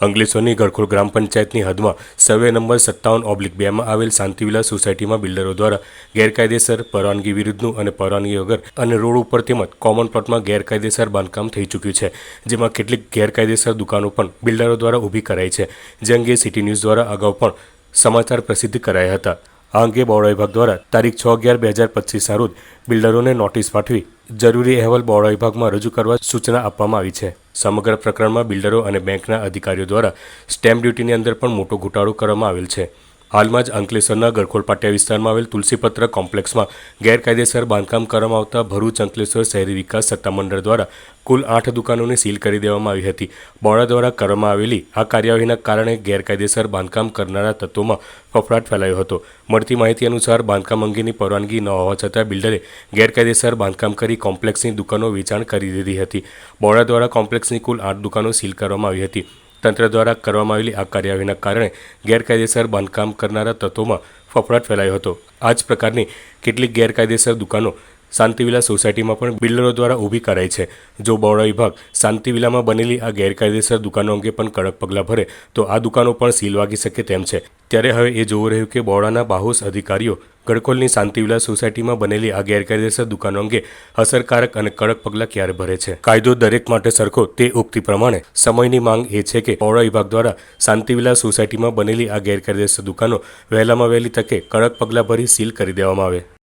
અંકલેશ્વરની ગળખોલ ગ્રામ પંચાયતની હદમાં survey number સત્તાવન oblique બેમાં આવેલ શાંતિવિલા સોસાયટીમાં બિલ્ડરો દ્વારા ગેરકાયદેસર પરવાનગી વિરુદ્ધનું અને પરવાનગી વગર અને રોડ ઉપર તેમજ કોમન પ્લોટમાં ગેરકાયદેસર બાંધકામ થઈ ચૂક્યું છે, જેમાં કેટલીક ગેરકાયદેસર દુકાનો પણ બિલ્ડરો દ્વારા ઊભી કરાઈ છે. જે અંગે સિટી ન્યૂઝ દ્વારા અગાઉ પણ સમાચાર પ્રસિદ્ધ કરાયા હતા. આ અંગે બોર્ડ વિભાગ દ્વારા તારીખ છ અગિયાર બે હજાર પચીસના રોજ બિલ્ડરોને નોટિસ પાઠવી જરૂરી અહેવાલ બોર્ડ વિભાગમાં રજૂ કરવા સૂચના આપવામાં આવી છે. સમગ્ર પ્રકરણમાં બિલ્ડરો અને બેંકના અધિકારીઓ દ્વારા સ્ટેમ્પ ડ્યુટીની અંદર પણ મોટો ઘોટાળો કરવામાં આવેલ છે. હાલમાં જ અંકલેશ્વરના ગળખોલ પાટિયા વિસ્તારમાં આવેલ તુલસીપત્ર કોમ્પ્લેક્સમાં ગેરકાયદેસર બાંધકામ કરવામાં આવતા ભરૂચ અંકલેશ્વર શહેરી વિકાસ સત્તામંડળ દ્વારા કુલ આઠ દુકાનોને સીલ કરી દેવામાં આવી હતી. બોર્ડ દ્વારા કરવામાં આવેલી આ કાર્યવાહીના કારણે ગેરકાયદેસર બાંધકામ કરનારા તત્વોમાં ફફડાટ ફેલાયો હતો. મળતી માહિતી અનુસાર બાંધકામ અંગેની પરવાનગી ન હોવા છતાં બિલ્ડરે ગેરકાયદેસર બાંધકામ કરી કોમ્પ્લેક્સની દુકાનો વેચાણ કરી દીધી હતી. બોર્ડ દ્વારા કોમ્પ્લેક્સની કુલ આઠ દુકાનો સીલ કરવામાં આવી હતી. તંત્ર દ્વારા કરવામાં આવેલી આ કાર્યવાહીના કારણે ગેરકાયદેસર બાંધકામ કરનારા તત્વોમાં ફફડાટ ફેલાયો હતો. આ જ પ્રકારની કેટલીક ગેરકાયદેસર દુકાનો શાંતિવિલા સોસાયટીમાં પણ બિલ્ડરો દ્વારા ઊભી કરાઈ છે. જો બોર્ડ વિભાગ શાંતિવિલામાં બનેલી આ ગેરકાયદેસર દુકાનો અંગે પણ કડક પગલાં ભરે, તો આ દુકાનો પણ સીલ વાગી શકે તેમ છે. ત્યારે હવે એ જોવું રહ્યું કે બોર્ડાના બાહોશ અધિકારીઓ ગડકોલની શાંતિવિલા સોસાયટીમાં બનેલી આ ગેરકાયદેસર દુકાનો અંગે અસરકારક અને કડક પગલાં ક્યારે ભરે છે? કાયદો દરેક માટે સરખો તે ઉક્તિ પ્રમાણે સમયની માંગ એ છે કે પૌરા વિભાગ દ્વારા શાંતિવિલા સોસાયટીમાં બનેલી આ ગેરકાયદેસર દુકાનો વહેલામાં વહેલી તકે કડક પગલાં ભરી સીલ કરી દેવામાં આવે.